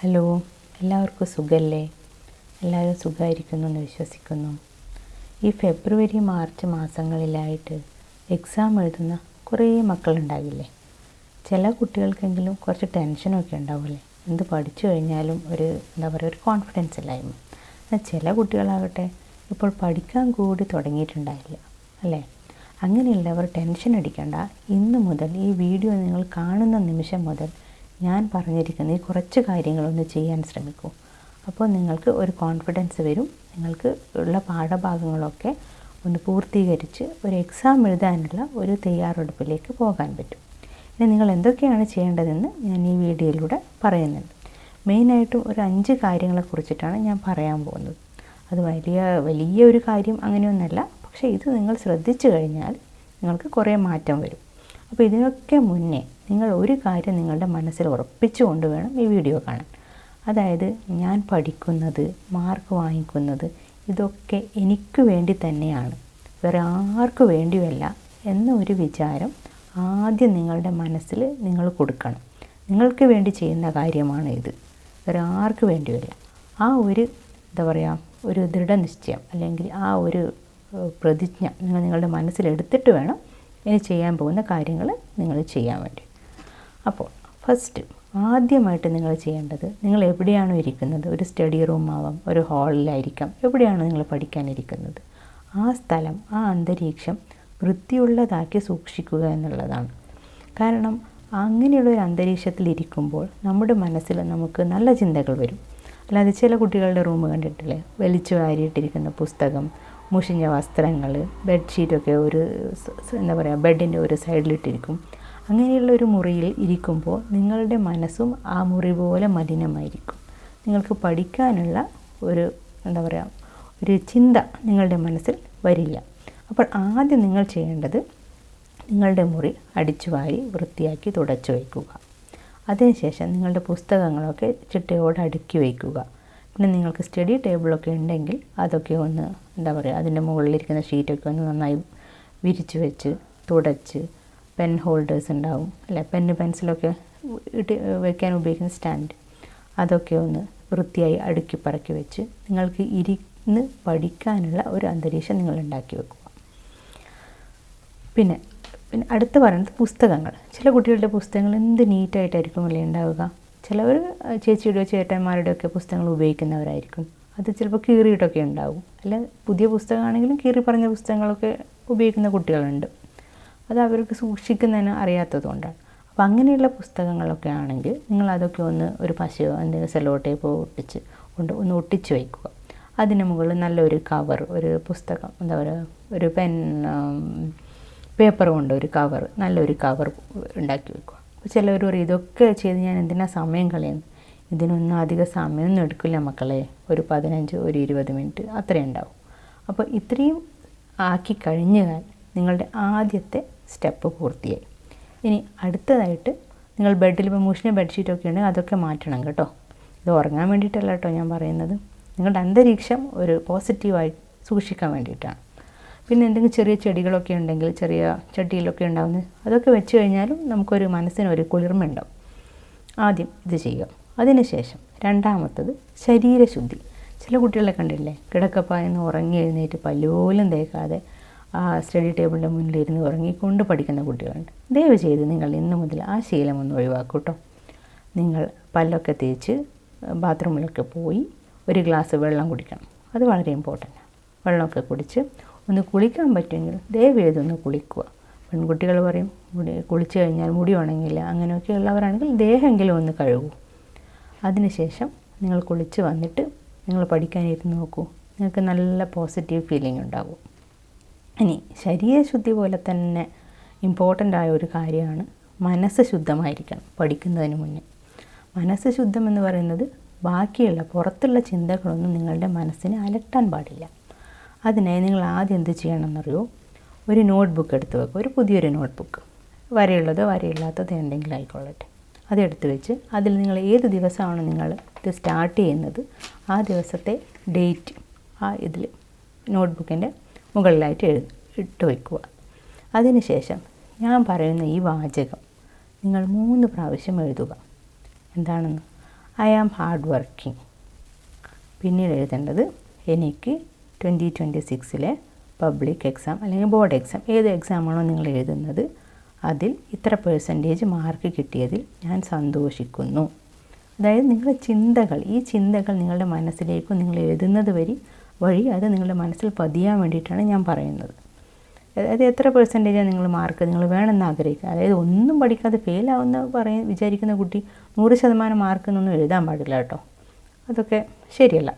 Hello എല്ലാവർക്കും സുഖമല്ലേ എല്ലാവരും സുഖമായിരിക്കുന്നു എന്ന് വിശ്വസിക്കുന്നു. ഈ ഫെബ്രുവരി മാർച്ച് മാസങ്ങളിലായിട്ട് എക്സാം എഴുതുന്ന കുറേ മക്കളുണ്ടാകില്ലേ? ചില കുട്ടികൾക്കെങ്കിലും കുറച്ച് ടെൻഷനൊക്കെ ഉണ്ടാവില്ലേ എന്ത് പഠിച്ചു കഴിഞ്ഞാലും ഒരു എന്താ പറയുക ഒരു കോൺഫിഡൻസ് ഇല്ലായ്മ. എന്നാൽ ചില കുട്ടികളാകട്ടെ ഇപ്പോൾ പഠിക്കാൻ കൂടി തുടങ്ങിയിട്ടുണ്ടായില്ല അല്ലേ? അങ്ങനെയുള്ളവർ ടെൻഷൻ അടിക്കേണ്ട. ഇന്ന് മുതൽ ഈ വീഡിയോ നിങ്ങൾ കാണുന്ന നിമിഷം മുതൽ ഞാൻ പറഞ്ഞിരിക്കുന്ന ഈ കുറച്ച് കാര്യങ്ങളൊന്ന് ചെയ്യാൻ ശ്രമിക്കൂ. അപ്പോൾ നിങ്ങൾക്ക് ഒരു കോൺഫിഡൻസ് വരും. നിങ്ങൾക്ക് ഉള്ള പാഠഭാഗങ്ങളൊക്കെ ഒന്ന് പൂർത്തീകരിച്ച് ഒരു എക്സാം എഴുതാനുള്ള ഒരു തയ്യാറെടുപ്പിലേക്ക് പോകാൻ പറ്റും. ഇനി നിങ്ങൾ എന്തൊക്കെയാണ് ചെയ്യേണ്ടതെന്ന് ഞാൻ ഈ വീഡിയോയിലൂടെ പറയുന്നുണ്ട്. മെയിനായിട്ടും ഒരു അഞ്ച് കാര്യങ്ങളെക്കുറിച്ചിട്ടാണ് ഞാൻ പറയാൻ പോകുന്നത്. അത് വലിയ വലിയ ഒരു കാര്യം അങ്ങനെയൊന്നല്ല. പക്ഷേ ഇത് നിങ്ങൾ ശ്രദ്ധിച്ചു കഴിഞ്ഞാൽ നിങ്ങൾക്ക് കുറേ മാറ്റം വരും. അപ്പോൾ ഇതിനൊക്കെ മുന്നേ നിങ്ങൾ ഒരു കാര്യം നിങ്ങളുടെ മനസ്സിൽ ഉറപ്പിച്ചുകൊണ്ട് വേണം ഈ വീഡിയോ കാണാൻ. അതായത് ഞാൻ പഠിക്കുന്നത് മാർക്ക് വാങ്ങിക്കുന്നത് ഇതൊക്കെ എനിക്ക് വേണ്ടി തന്നെയാണ്. വേറെ ആർക്കു വേണ്ടിയല്ല എന്ന ഒരു വിചാരം ആദ്യം നിങ്ങളുടെ മനസ്സിൽ നിങ്ങൾ കൊടുക്കണം. നിങ്ങൾക്ക് വേണ്ടി ചെയ്യുന്ന കാര്യമാണ് ഇത്. വേറെ ആർക്ക് വേണ്ടിയല്ല ആ ഒരു എന്താ പറയുക ഒരു ദൃഢനിശ്ചയം അല്ലെങ്കിൽ ആ ഒരു പ്രതിജ്ഞ നിങ്ങൾ നിങ്ങളുടെ മനസ്സിലെടുത്തിട്ട് വേണം ഇനി ചെയ്യാൻ പോകുന്ന കാര്യങ്ങൾ നിങ്ങൾ ചെയ്യാൻ വേണ്ടി. അപ്പോൾ ഫസ്റ്റ് ആദ്യമായിട്ട് നിങ്ങൾ ചെയ്യേണ്ടത് നിങ്ങൾ എവിടെയാണോ ഇരിക്കുന്നത്? ഒരു സ്റ്റഡി റൂം ആവാം ഒരു ഹാളിലായിരിക്കാം എവിടെയാണോ നിങ്ങൾ പഠിക്കാനിരിക്കുന്നത്? ആ സ്ഥലം ആ അന്തരീക്ഷം വൃത്തിയുള്ളതാക്കി സൂക്ഷിക്കുക എന്നുള്ളതാണ്. കാരണം അങ്ങനെയുള്ള ഒരു അന്തരീക്ഷത്തിൽ ഇരിക്കുമ്പോൾ നമ്മുടെ മനസ്സിൽ നമുക്ക് നല്ല ചിന്തകൾ വരും. അല്ലാതെ ചില കുട്ടികളുടെ റൂം കണ്ടിട്ടില്ലേ? വലിച്ചു വാരിയിട്ടിരിക്കുന്ന പുസ്തകം മുഷിഞ്ഞ വസ്ത്രങ്ങൾ ബെഡ്ഷീറ്റൊക്കെ ഒരു എന്താ പറയുക ബെഡിന്റെ ഒരു സൈഡിലിട്ടിരിക്കും അങ്ങനെയുള്ള ഒരു മുറിയിൽ ഇരിക്കുമ്പോൾ നിങ്ങളുടെ മനസ്സും ആ മുറി പോലെ മലിനമായിരിക്കും. നിങ്ങൾക്ക് പഠിക്കാനുള്ള ഒരു എന്താ പറയുക ഒരു ചിന്ത നിങ്ങളുടെ മനസ്സിൽ വരില്ല. അപ്പോൾ ആദ്യം നിങ്ങൾ ചെയ്യേണ്ടത് നിങ്ങളുടെ മുറി അടിച്ചു വാരി വൃത്തിയാക്കി തുടച്ചു വയ്ക്കുക. അതിനുശേഷം നിങ്ങളുടെ പുസ്തകങ്ങളൊക്കെ ചിട്ടയോടെ അടുക്കി വയ്ക്കുക. പിന്നെ നിങ്ങൾക്ക് സ്റ്റഡി ടേബിളൊക്കെ ഉണ്ടെങ്കിൽ അതൊക്കെ ഒന്ന് എന്താ പറയുക അതിന്റെ മുകളിലിരിക്കുന്ന ഷീറ്റൊക്കെ ഒന്ന് നന്നായി വിരിച്ചു വെച്ച് തുടച്ച് പെൻ ഹോൾഡേഴ്സ് ഉണ്ടാവും. അല്ലെ? പെന്ന് പെൻസിലൊക്കെ ഇട്ട് വെക്കാൻ ഉപയോഗിക്കുന്ന സ്റ്റാൻഡ് അതൊക്കെ ഒന്ന് വൃത്തിയായി അടുക്കി പറക്കി വെച്ച് നിങ്ങൾക്ക് ഇരുന്ന് പഠിക്കാനുള്ള ഒരു അന്തരീക്ഷം നിങ്ങൾ ഉണ്ടാക്കി വെക്കുക. പിന്നെ പിന്നെ അടുത്ത് പറയുന്നത് പുസ്തകങ്ങൾ. ചില കുട്ടികളുടെ പുസ്തകങ്ങൾ എന്ത് നീറ്റായിട്ടായിരിക്കും അല്ലേ ഉണ്ടാവുക? ചിലവർ ചേച്ചിയുടെയോ ചേട്ടന്മാരുടെയൊക്കെ പുസ്തകങ്ങൾ ഉപയോഗിക്കുന്നവരായിരിക്കും. അത് ചിലപ്പോൾ കീറിയിട്ടൊക്കെ ഉണ്ടാവും. അല്ല പുതിയ പുസ്തകമാണെങ്കിലും കീറി പറഞ്ഞ പുസ്തകങ്ങളൊക്കെ ഉപയോഗിക്കുന്ന കുട്ടികളുണ്ട്. അത് അവർക്ക് സൂക്ഷിക്കുന്നതിന് അറിയാത്തതുകൊണ്ടാണ്. അപ്പോൾ അങ്ങനെയുള്ള പുസ്തകങ്ങളൊക്കെ ആണെങ്കിൽ നിങ്ങൾ അതൊക്കെ ഒന്ന് ഒരു പശയോ എന്തെങ്കിലും സെലോ ടേപ്പോ ഒട്ടിച്ച് കൊണ്ട് ഒന്ന് ഒട്ടിച്ച് വയ്ക്കുക അതിന് മുകളിൽ നല്ലൊരു കവർ ഒരു പുസ്തകം എന്താ പറയുക ഒരു പെൻ പേപ്പർ കൊണ്ട് ഒരു കവർ നല്ലൊരു കവർ ഉണ്ടാക്കി വെക്കുക. അപ്പോൾ ചിലവർ പറയും ഇതൊക്കെ ചെയ്ത് ഞാൻ എന്തിനാ സമയം കളയുന്നു ഇതിനൊന്നും അധിക സമയമൊന്നും എടുക്കില്ല മക്കളെ. ഒരു പതിനഞ്ച് ഒരു ഇരുപത് മിനിറ്റ് അത്രയും ഉണ്ടാവും. അപ്പോൾ ഇത്രയും ആക്കി കഴിഞ്ഞാൽ നിങ്ങളുടെ ആദ്യത്തെ സ്റ്റെപ്പ് പൂർത്തിയായി. ഇനി അടുത്തതായിട്ട് നിങ്ങൾ ബെഡിൽ ഇപ്പോൾ മുഷിഞ്ഞ ബെഡ്ഷീറ്റൊക്കെ ഉണ്ടെങ്കിൽ അതൊക്കെ മാറ്റണം കേട്ടോ. ഇത് ഉറങ്ങാൻ വേണ്ടിയിട്ടല്ല കേട്ടോ ഞാൻ പറയുന്നത്. നിങ്ങളുടെ അന്തരീക്ഷം ഒരു പോസിറ്റീവായി സൂക്ഷിക്കാൻ വേണ്ടിയിട്ടാണ്. പിന്നെ എന്തെങ്കിലും ചെറിയ ചെടികളൊക്കെ ഉണ്ടെങ്കിൽ ചെറിയ ചട്ടിയിലൊക്കെ ഉണ്ടാകുന്നത് അതൊക്കെ വെച്ച് കഴിഞ്ഞാലും നമുക്കൊരു മനസ്സിന് ഒരു കുളിർമ ഉണ്ടാവും. ആദ്യം ഇത് ചെയ്യുക. അതിനുശേഷം രണ്ടാമത്തത് ശരീരശുദ്ധി. ചില കുട്ടികളെ കണ്ടില്ലേ? കിടക്കപ്പായെന്ന് ഉറങ്ങി എഴുന്നേറ്റ് പല്ലുപോലും തേക്കാതെ സ്റ്റഡി ടേബിളിന്റെ മുന്നിലിരുന്ന് ഉറങ്ങിക്കൊണ്ട് പഠിക്കുന്ന കുട്ടികളുണ്ട്. ദയവ് ചെയ്ത് നിങ്ങൾ ഇന്ന് മുതൽ ആ ശീലം ഒന്ന് ഒഴിവാക്കൂ കേട്ടോ നിങ്ങൾ പല്ലൊക്കെ തേച്ച് ബാത്റൂമിലൊക്കെ പോയി ഒരു ഗ്ലാസ് വെള്ളം കുടിക്കണം. അത് വളരെ ഇമ്പോർട്ടന്റ് വെള്ളമൊക്കെ കുടിച്ച് ഒന്ന് കുളിക്കാൻ പറ്റുമെങ്കിൽ ദയവ് ചെയ്തൊന്ന് കുളിക്കുക. പെൺകുട്ടികൾ പറയും മുടി കുളിച്ച് കഴിഞ്ഞാൽ മുടി ഉണങ്ങില്ല. അങ്ങനെയൊക്കെ ഉള്ളവരാണെങ്കിൽ ദേഹമെങ്കിലും ഒന്ന് കഴുകൂ. അതിനുശേഷം നിങ്ങൾ കുളിച്ച് വന്നിട്ട് നിങ്ങൾ പഠിക്കാനിരുന്ന് നോക്കൂ. നിങ്ങൾക്ക് നല്ല പോസിറ്റീവ് ഫീലിംഗ് ഉണ്ടാകും. ഇനി ശരീരശുദ്ധി പോലെ തന്നെ ഇമ്പോർട്ടന്റ് ആയ ഒരു കാര്യമാണ് മനസ്സ് ശുദ്ധമായിരിക്കണം പഠിക്കുന്നതിന് മുന്നേ. മനസ്സ് ശുദ്ധം എന്ന് പറയുന്നത് ബാക്കിയുള്ള പുറത്തുള്ള ചിന്തകളൊന്നും നിങ്ങളുടെ മനസ്സിനെ അലട്ടാൻ പാടില്ല. അതിനായി നിങ്ങൾ ആദ്യം എന്ത് ചെയ്യണമെന്നറിയോ? ഒരു നോട്ട് ബുക്ക് എടുത്ത് വെക്കുക ഒരു പുതിയൊരു നോട്ട് ബുക്ക് വരയുള്ളതോ വരയില്ലാത്തതോ എന്തെങ്കിലും ആയിക്കൊള്ളട്ടെ. അതെടുത്ത് വെച്ച് അതിൽ നിങ്ങൾ ഏത് ദിവസമാണ് നിങ്ങൾ ഇത് സ്റ്റാർട്ട് ചെയ്യുന്നത്? ആ ദിവസത്തെ ഡേറ്റ് ആ ഇതിൽ നോട്ട് ബുക്കിന്റെ മുകളിലായിട്ട് എഴു ഇട്ട് വയ്ക്കുക അതിനുശേഷം ഞാൻ പറയുന്ന ഈ വാചകം നിങ്ങൾ മൂന്ന് പ്രാവശ്യം എഴുതുക. എന്താണെന്ന്? ഐ ആം ഹാർഡ് വർക്കിംഗ് പിന്നീട് എഴുതേണ്ടത് എനിക്ക് ട്വന്റി ട്വന്റി സിക്സിലെ പബ്ലിക് എക്സാം അല്ലെങ്കിൽ ബോർഡ് എക്സാം ഏത് എക്സാമാണോ നിങ്ങൾ എഴുതുന്നത് അതിൽ ഇത്ര പേഴ്സന്റേജ് മാർക്ക് കിട്ടിയതിൽ ഞാൻ സന്തോഷിക്കുന്നു. അതായത് നിങ്ങളുടെ ചിന്തകൾ ഈ ചിന്തകൾ നിങ്ങളുടെ മനസ്സിലേക്കും നിങ്ങൾ എഴുതുന്നത് വഴി വഴി അത് നിങ്ങളുടെ മനസ്സിൽ പതിയാൻ വേണ്ടിയിട്ടാണ് ഞാൻ പറയുന്നത്. അതായത് എത്ര പെർസെന്റേജാണ് നിങ്ങൾ മാർക്ക് നിങ്ങൾ വേണമെന്ന് ആഗ്രഹിക്കുക. അതായത് ഒന്നും പഠിക്കാതെ ഫെയിലാവുന്ന പറയ വിചാരിക്കുന്ന കുട്ടി നൂറ് ശതമാനം മാർക്ക് എന്നൊന്നും എഴുതാൻ പാടില്ല കേട്ടോ. അതൊക്കെ ശരിയല്ല.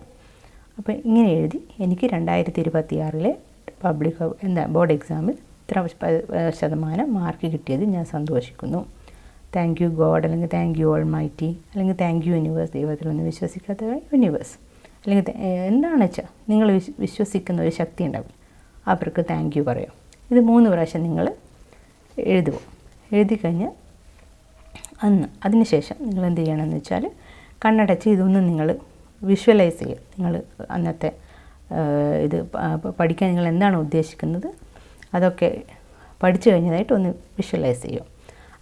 അപ്പോൾ ഇങ്ങനെ എഴുതി എനിക്ക് രണ്ടായിരത്തി ഇരുപത്തി ആറിലെ പബ്ലിക് എന്താ ബോർഡ് എക്സാമിൽ ഇത്ര ശതമാനം മാർക്ക് കിട്ടിയത് ഞാൻ സന്തോഷിക്കുന്നു. താങ്ക് യു ഗോഡ് അല്ലെങ്കിൽ താങ്ക് യു ഓൾ മൈറ്റി അല്ലെങ്കിൽ താങ്ക് യു യൂണിവേഴ്സ് ദൈവത്തിലൊന്നും വിശ്വസിക്കാത്ത യൂണിവേഴ്സ് അല്ലെങ്കിൽ എന്താണെന്ന് വെച്ചാൽ നിങ്ങൾ വിശ്വസിക്കുന്ന ഒരു ശക്തി ഉണ്ടാവും. അവർക്ക് താങ്ക് യു പറയാം. ഇത് മൂന്ന് പ്രാവശ്യം നിങ്ങൾ എഴുതുക. എഴുതി കഴിഞ്ഞ് അന്ന് അതിന് ശേഷം നിങ്ങൾ എന്ത് ചെയ്യണമെന്ന് വെച്ചാൽ കണ്ണടച്ച് ഇതൊന്നും നിങ്ങൾ വിഷ്വലൈസ് ചെയ്യുക. നിങ്ങൾ അന്നത്തെ ഇത് പഠിക്കാൻ നിങ്ങൾ എന്താണ് ഉദ്ദേശിക്കുന്നത്? അതൊക്കെ പഠിച്ചു കഴിഞ്ഞതായിട്ട് ഒന്ന് വിഷ്വലൈസ് ചെയ്യും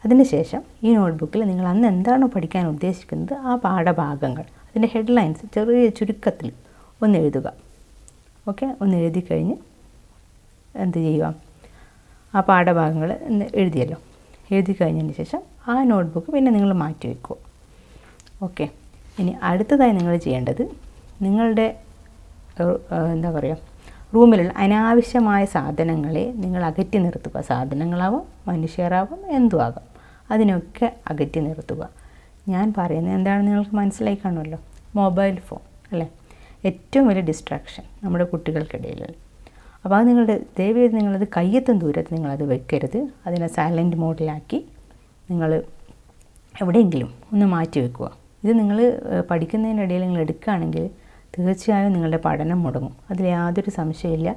അതിനുശേഷം ഈ നോട്ട്ബുക്കിൽ നിങ്ങൾ അന്ന് എന്താണോ പഠിക്കാൻ ഉദ്ദേശിക്കുന്നത് ആ പാഠഭാഗങ്ങൾ. അതിന്റെ ഹെഡ്ലൈൻസ് ചെറിയ ചുരുക്കത്തിൽ ഒന്ന് എഴുതുക. ഓക്കെ? ഒന്ന് എഴുതി കഴിഞ്ഞ് എന്ത് ചെയ്യുക? ആ പാഠഭാഗങ്ങൾ എഴുതിയല്ലോ. എഴുതി കഴിഞ്ഞതിന് ശേഷം ആ നോട്ട്ബുക്ക് പിന്നെ നിങ്ങൾ മാറ്റി വയ്ക്കുക. ഓക്കെ? ഇനി അടുത്തതായി നിങ്ങൾ ചെയ്യേണ്ടത് നിങ്ങളുടെ എന്താ പറയുക റൂമിലുള്ള അനാവശ്യമായ സാധനങ്ങളെ നിങ്ങൾ അകറ്റി നിർത്തുക. സാധനങ്ങളാവും മനുഷ്യരാവും എന്തും ആകാം അതിനൊക്കെ അകറ്റി നിർത്തുക. ഞാൻ പറയുന്നത് എന്താണെന്ന് നിങ്ങൾക്ക് മനസ്സിലായി കാണുമല്ലോ. മൊബൈൽ ഫോൺ അല്ലേ? ഏറ്റവും വലിയ ഡിസ്ട്രാക്ഷൻ നമ്മുടെ കുട്ടികൾക്കിടയിൽ. അപ്പോൾ അത് നിങ്ങളുടെ ദയവേത് നിങ്ങളത് കയ്യെത്തും ദൂരത്ത് നിങ്ങളത് വെക്കരുത്. അതിനെ സൈലന്റ് മോഡിലാക്കി നിങ്ങൾ എവിടെയെങ്കിലും ഒന്ന് മാറ്റി വെക്കുക. ഇത് നിങ്ങൾ പഠിക്കുന്നതിനിടയിൽ നിങ്ങൾ എടുക്കുകയാണെങ്കിൽ തീർച്ചയായും നിങ്ങളുടെ പഠനം മുടങ്ങും. അതിൽ യാതൊരു സംശയമില്ല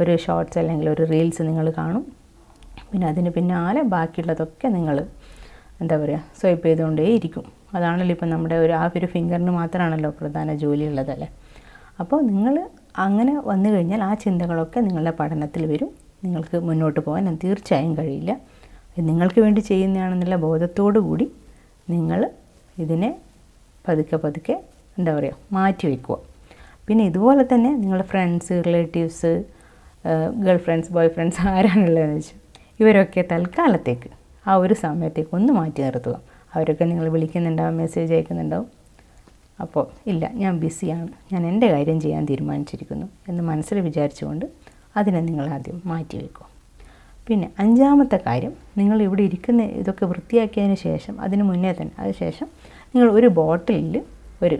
ഒരു ഷോർട്സ് അല്ലെങ്കിൽ ഒരു റീൽസ് നിങ്ങൾ കാണും. പിന്നെ അതിന് പിന്നാലെ ബാക്കിയുള്ളതൊക്കെ നിങ്ങൾ എന്താ പറയുക സ്വൈപ്പ് ചെയ്തുകൊണ്ടേ ഇരിക്കും. അതാണല്ലോ ഇപ്പം നമ്മുടെ ഒരു ആ ഒരു ഫിംഗറിന് മാത്രമാണല്ലോ പ്രധാന ജോലി ഉള്ളതല്ലേ അപ്പോൾ നിങ്ങൾ അങ്ങനെ വന്നു കഴിഞ്ഞാൽ ആ ചിന്തകളൊക്കെ നിങ്ങളുടെ പഠനത്തിൽ വരും. നിങ്ങൾക്ക് മുന്നോട്ട് പോകാൻ തീർച്ചയായും കഴിയില്ല. നിങ്ങൾക്ക് വേണ്ടി ചെയ്യുന്നതാണെന്നുള്ള ബോധത്തോടു കൂടി നിങ്ങൾ ഇതിനെ പതുക്കെ പതുക്കെ എന്താ പറയുക മാറ്റി വയ്ക്കുക. പിന്നെ ഇതുപോലെ തന്നെ നിങ്ങളുടെ friends relatives girlfriends boyfriends ആരാണുള്ളതെന്ന് വെച്ചാൽ ഇവരൊക്കെ തൽക്കാലത്തേക്ക് ആ ഒരു സമയത്തേക്ക് ഒന്ന് മാറ്റി നിർത്തുക. അവരൊക്കെ നിങ്ങൾ വിളിക്കുന്നുണ്ടാവും മെസ്സേജ് അയക്കുന്നുണ്ടാവും. അപ്പോൾ ഇല്ല ഞാൻ ബിസിയാണ് ഞാൻ എന്റെ കാര്യം ചെയ്യാൻ തീരുമാനിച്ചിരിക്കുന്നു എന്ന് മനസ്സിൽ വിചാരിച്ചുകൊണ്ട് അതിനെ നിങ്ങൾ ആദ്യം മാറ്റി വയ്ക്കും പിന്നെ അഞ്ചാമത്തെ കാര്യം നിങ്ങൾ ഇവിടെ ഇരിക്കുന്ന ഇതൊക്കെ വൃത്തിയാക്കിയതിന് ശേഷം അതിന് മുന്നേ തന്നെ അതിനുശേഷം നിങ്ങൾ ഒരു ബോട്ടിലിൽ ഒരു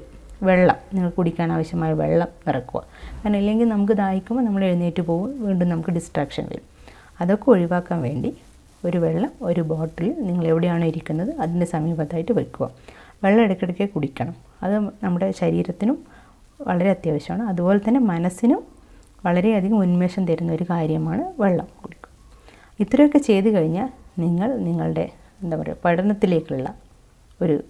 വെള്ളം നിങ്ങൾ കുടിക്കാൻ ആവശ്യമായ വെള്ളം ഇറക്കുക. കാരണം ഇല്ലെങ്കിൽ നമുക്ക് ദാഹിക്കുമ്പോൾ നമ്മൾ എഴുന്നേറ്റ് പോകും വീണ്ടും നമുക്ക് ഡിസ്ട്രാക്ഷൻ വരും. അതൊക്കെ ഒഴിവാക്കാൻ വേണ്ടി ഒരു വെള്ളം ഒരു ബോട്ടിൽ നിങ്ങൾ എവിടെയാണോ ഇരിക്കുന്നത് അതിന്റെ സമീപത്തായിട്ട് വെക്കുക. വെള്ളം ഇടയ്ക്കിടയ്ക്ക് കുടിക്കണം. അത് നമ്മുടെ ശരീരത്തിനും വളരെ അത്യാവശ്യമാണ്. അതുപോലെ തന്നെ മനസ്സിനും വളരെയധികം ഉന്മേഷം തരുന്ന ഒരു കാര്യമാണ് വെള്ളം കുടിക്കുക. ഇത്രയൊക്കെ ചെയ്തു കഴിഞ്ഞാൽ നിങ്ങൾ നിങ്ങളുടെ എന്താ പറയുക പഠനത്തിലേക്കുള്ള ഒരു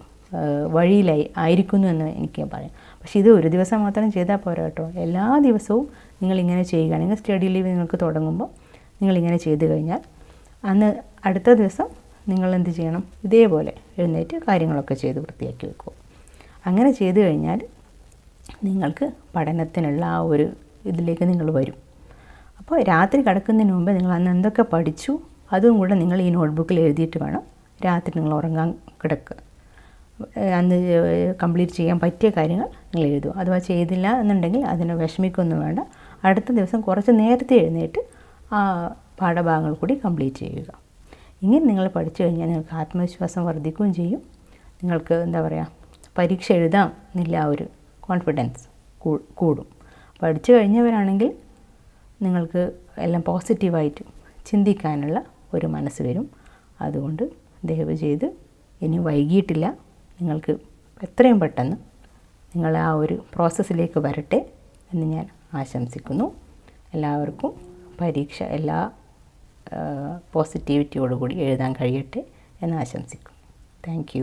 വഴിയിലായി ആയിരിക്കുന്നു എന്ന് എനിക്ക് പറയാം. പക്ഷേ ഇത് ഒരു ദിവസം മാത്രം ചെയ്താൽ പോരാ കേട്ടോ. എല്ലാ ദിവസവും നിങ്ങൾ ഇങ്ങനെ ചെയ്യുകയാണെങ്കിൽ സ്റ്റഡി ലീവ് നിങ്ങൾക്ക് തുടങ്ങുമ്പോൾ നിങ്ങളിങ്ങനെ ചെയ്തു കഴിഞ്ഞാൽ അന്ന് അടുത്ത ദിവസം നിങ്ങൾ എന്ത് ചെയ്യണം? ഇതേപോലെ എഴുന്നേറ്റ് കാര്യങ്ങളൊക്കെ ചെയ്ത് വൃത്തിയാക്കി വെക്കുക. അങ്ങനെ ചെയ്തു കഴിഞ്ഞാൽ നിങ്ങൾക്ക് പഠനത്തിനുള്ള ആ ഒരു ഇതിലേക്ക് നിങ്ങൾ വരും. അപ്പോൾ രാത്രി കിടക്കുന്നതിന് മുമ്പ് നിങ്ങൾ അന്ന് എന്തൊക്കെ പഠിച്ചു? അതും കൂടെ നിങ്ങൾ ഈ നോട്ട്ബുക്കിൽ എഴുതിയിട്ട് വേണം രാത്രി നിങ്ങൾ ഉറങ്ങാൻ കിടക്കുക. അന്ന് കംപ്ലീറ്റ് ചെയ്യാൻ പറ്റിയ കാര്യങ്ങൾ നിങ്ങൾ എഴുതുക. അഥവാ ചെയ്തില്ല എന്നുണ്ടെങ്കിൽ അതിനെ വിഷമിക്കൊന്നും വേണ്ട. അടുത്ത ദിവസം കുറച്ച് നേരത്തെ എഴുന്നേറ്റ് ആ പാഠഭാഗങ്ങൾ കൂടി കംപ്ലീറ്റ് ചെയ്യുക. ഇങ്ങനെ നിങ്ങൾ പഠിച്ചു കഴിഞ്ഞാൽ നിങ്ങൾക്ക് ആത്മവിശ്വാസം വർദ്ധിക്കുകയും ചെയ്യും. നിങ്ങൾക്ക് എന്താ പറയുക പരീക്ഷ എഴുതാം എന്നില്ല ആ ഒരു കോൺഫിഡൻസ് കൂടും. പഠിച്ചു കഴിഞ്ഞവരാണെങ്കിൽ നിങ്ങൾക്ക് എല്ലാം പോസിറ്റീവായിട്ട് ചിന്തിക്കാനുള്ള ഒരു മനസ്സ് വരും. അതുകൊണ്ട് ദയവ് ചെയ്ത് ഇനി വൈകിയിട്ടില്ല നിങ്ങൾക്ക് എത്രയും പെട്ടെന്ന് നിങ്ങൾ ആ ഒരു പ്രോസസ്സിലേക്ക് വരട്ടെ എന്ന് ഞാൻ ആശംസിക്കുന്നു. എല്ലാവർക്കും പരീക്ഷ എല്ലാ പോസിറ്റിവിറ്റിയോടുകൂടി എഴുതാൻ കഴിയട്ടെ എന്ന് ആശംസിക്കുന്നു. താങ്ക്